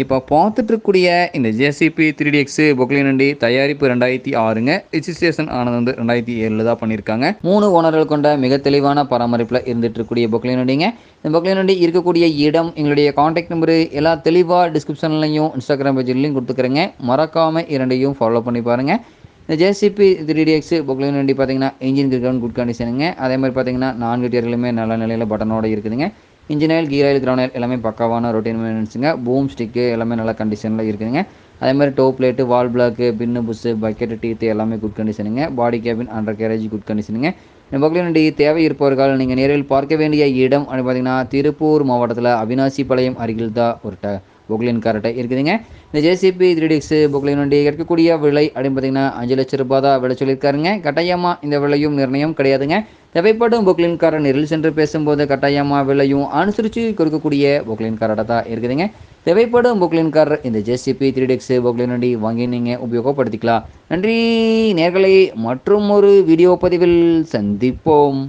இப்போ பார்த்துட்ருக்கக்கூடிய இந்த ஜேசிபி த்ரீ டி எக்ஸு பொக்லினண்டி தயாரிப்பு ரெண்டாயிரத்தி ஆறுங்க. ரிஜிஸ்ட்ரேஷன் ஆனது வந்து ரெண்டாயிரத்தி ஏழில் தான் பண்ணியிருக்காங்க. மூணு ஓனர்கள் கொண்ட மிக தெளிவான பராமரிப்பில் இருந்துட்டு இருக்கக்கூடிய பொக்லினண்டிங்க இந்த பொக்லினண்டி இருக்கக்கூடிய இடம் எங்களுடைய காண்டாக்ட் நம்பரு எல்லா தெளிவாக டிஸ்கிரிப்ஷன்லையும் இன்ஸ்டாகிராம் பேஜ்லையும் கொடுத்துக்கிறேங்க. மறக்காமல் இரண்டையும் ஃபாலோ பண்ணி பாருங்கள் இந்த JCB three D X Poclain வண்டி பார்த்தீங்கன்னா இன்ஜின் கிரிக்கன் குட் கண்டிஷனுங்க அதே மாதிரி பார்த்தீங்கன்னா நான்கு டயர்களுமே நல்ல நிலையில் பட்டனோட இருக்குதுங்க. Engine oil gear oil ground oil எல்லாமே பக்காவான ரொட்டீன் மெயின்டெனன்ஸுங்க பூம் ஸ்டிக்கு எல்லாமே நல்ல கண்டிஷனில் இருக்குதுங்க. அதே மாதிரி டோ பிளேட்டு வால் block pin bush bucket teeth எல்லாமே குட் கண்டிஷனுங்க body cabin undercarriage good கண்டிஷனுங்க இந்த பொக்லின் தேவை இருப்பவர்கள் நீங்கள் நேரில் பார்க்க வேண்டிய இடம் அப்படின்னு பார்த்தீங்கன்னா திருப்பூர் மாவட்டத்தில் அவினாசி பாளையம் அருகில் தான் ஒரு ட பொக்லின் கார்ட்டை இருக்குதுங்க. இந்த ஜேசிபி த்ரீ டிக்ஸ் பொக்லின் வண்டி கிடைக்கக்கூடிய விலை அப்படின்னு பார்த்தீங்கன்னா அஞ்சு லட்ச ரூபாய் தான் விலை சொல்லியிருக்காருங்க. கட்டாயமாக இந்த விலையும் நிர்ணயம் கிடையாதுங்க. தேவைப்படும் பொக்லின் காரர் நேரில் சென்று பேசும்போது கட்டாயமாக விலையும் அனுசரித்து கொடுக்கக்கூடிய பொக்லின் காரோட தான் இருக்குதுங்க. தேவைப்படும் பொக்லின் கார் இந்த JCB three D X Poclain வண்டி வாங்கி நீங்கள் உபயோகப்படுத்திக்கலாம். நன்றி நேர்களை மற்றும் ஒரு வீடியோ பதிவில் சந்திப்போம்.